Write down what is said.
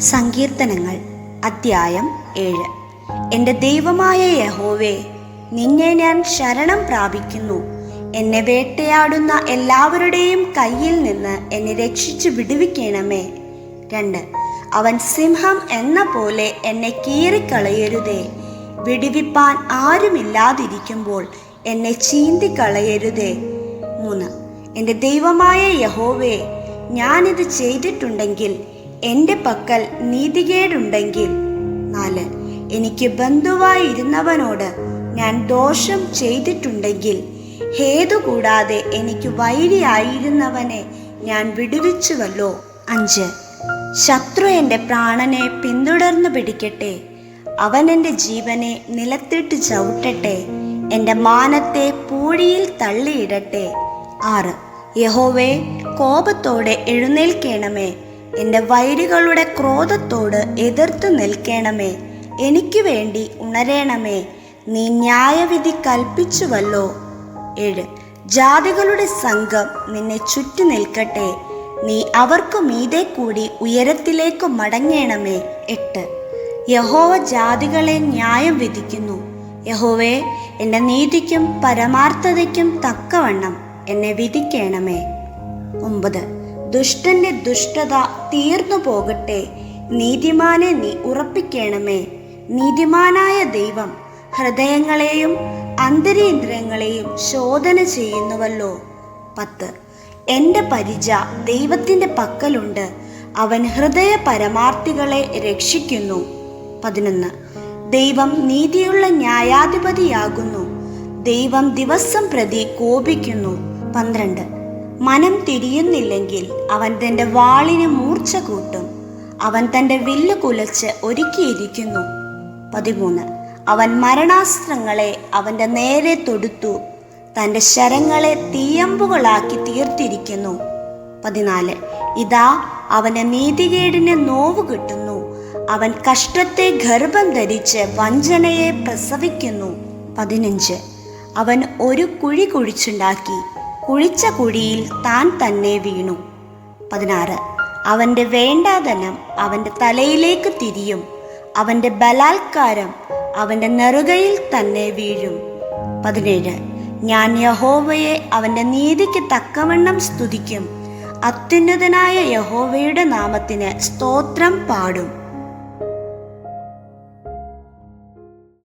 സങ്കീർത്തനങ്ങൾ അദ്ധ്യായം ഏഴ്. എന്റെ ദൈവമായ യഹോവേ നിന്നെ ഞാൻ ശരണം പ്രാപിക്കുന്നു. എന്നെ വേട്ടയാടുന്ന എല്ലാവരുടെയും കയ്യിൽ നിന്ന് എന്നെ രക്ഷിച്ചു വിടുവിക്കണമേ. രണ്ട്. അവൻ സിംഹം എന്ന പോലെ എന്നെ കീറിക്കളയരുതേ. വിടുവിപ്പാൻ ആരുമില്ലാതിരിക്കുമ്പോൾ എന്നെ ചീന്തിക്കളയരുതേ. മൂന്ന്. എന്റെ ദൈവമായ യഹോവേ ഞാനിത് ചെയ്തിട്ടുണ്ടെങ്കിൽ എന്റെ പക്കൽ നീതികേടുണ്ടെങ്കിൽ നാല് എനിക്ക് ബന്ധുവായിരുന്നവനോട് ഞാൻ ദോഷം ചെയ്തിട്ടുണ്ടെങ്കിൽ ഹേതു കൂടാതെ എനിക്ക് വൈരിയായിരുന്നവനെ ഞാൻ വിടുവിച്ചുവല്ലോ. അഞ്ച് ശത്രു എന്റെ പ്രാണനെ പിന്തുടർന്നു പിടിക്കട്ടെ. അവൻ എന്റെ ജീവനെ നിലത്തിട്ട് ചവിട്ടട്ടെ. എന്റെ മാനത്തെ പൂഴിയിൽ തള്ളിയിടട്ടെ. ആറ് യഹോവേ കോപത്തോടെ എഴുന്നേൽക്കണമേ. എന്റെ വൈരികളുടെ ക്രോധത്തോട് എതിർത്ത് നിൽക്കണമേ. എനിക്ക് വേണ്ടി ഉണരേണമേ. നീ ന്യായവിധി കൽപ്പിച്ചുവല്ലോ. ഏഴ്. ജാതികളുടെ സംഘം നിന്നെ ചുറ്റി നിൽക്കട്ടെ. നീ അവർക്കു മീതെ കൂടി ഉയരത്തിലേക്ക് മടങ്ങേണമേ. എട്ട്. യഹോവ ജാതികളെ ന്യായം വിധിക്കുന്നു. യഹോവേ എന്റെ നീതിക്കും പരമാർത്ഥതയ്ക്കും തക്കവണ്ണം എന്നെ വിധിക്കണമേ. ഒമ്പത്. ദുഷ്ടന്റെ ദുഷ്ടത തീർന്നു പോകട്ടെ. നീതിമാനെ നീ ഉറപ്പിക്കണമേ. നീതിമാനായ ദൈവം ഹൃദയങ്ങളെയും അന്തരേന്ദ്രങ്ങളെയും ശോധന ചെയ്യുന്നുവല്ലോ. പത്ത്. എന്റെ പരിച ദൈവത്തിന്റെ പക്കലുണ്ട്. അവൻ ഹൃദയ പരമാർത്ഥികളെ രക്ഷിക്കുന്നു. പതിനൊന്ന്. ദൈവം നീതിയുള്ള ന്യായാധിപതിയാകുന്നു. ദൈവം ദിവസം പ്രതി കോപിക്കുന്നു. പന്ത്രണ്ട്. മനം തിരിയുന്നില്ലെങ്കിൽ അവൻ തന്റെ വാളിന് മൂർച്ച കൂട്ടും. അവൻ തന്റെ വില്ല് കുലച്ച് ഒരുക്കിയിരിക്കുന്നു. പതിമൂന്ന്. അവൻ മരണാസ്ത്രങ്ങളെ അവന്റെ നേരെ തൊടുത്തു. തന്റെ ശരങ്ങളെ തീയമ്പുകളാക്കി തീർത്തിരിക്കുന്നു. പതിനാല്. ഇതാ അവന് നീതികേടിന് നോവ് കിട്ടുന്നു. അവൻ കഷ്ടത്തെ ഗർഭം ധരിച്ച് വഞ്ചനയെ പ്രസവിക്കുന്നു. പതിനഞ്ച്. അവൻ ഒരു കുഴി കുഴിച്ചുണ്ടാക്കി. കുഴിച്ച കുഴിയിൽ താൻ തന്നെ വീണു. പതിനാറ്. അവന്റെ വേണ്ടാതനം അവന്റെ തലയിലേക്ക് തിരിയും. അവന്റെ ബലാത്കാരം അവന്റെ നെറുകയിൽ തന്നെ വീഴും. പതിനേഴ്. ഞാൻ യഹോവയെ അവന്റെ നീതിക്ക് തക്കവണ്ണം സ്തുതിക്കും. അത്യുന്നതനായ യഹോവയുടെ നാമത്തിന് സ്തോത്രം പാടും.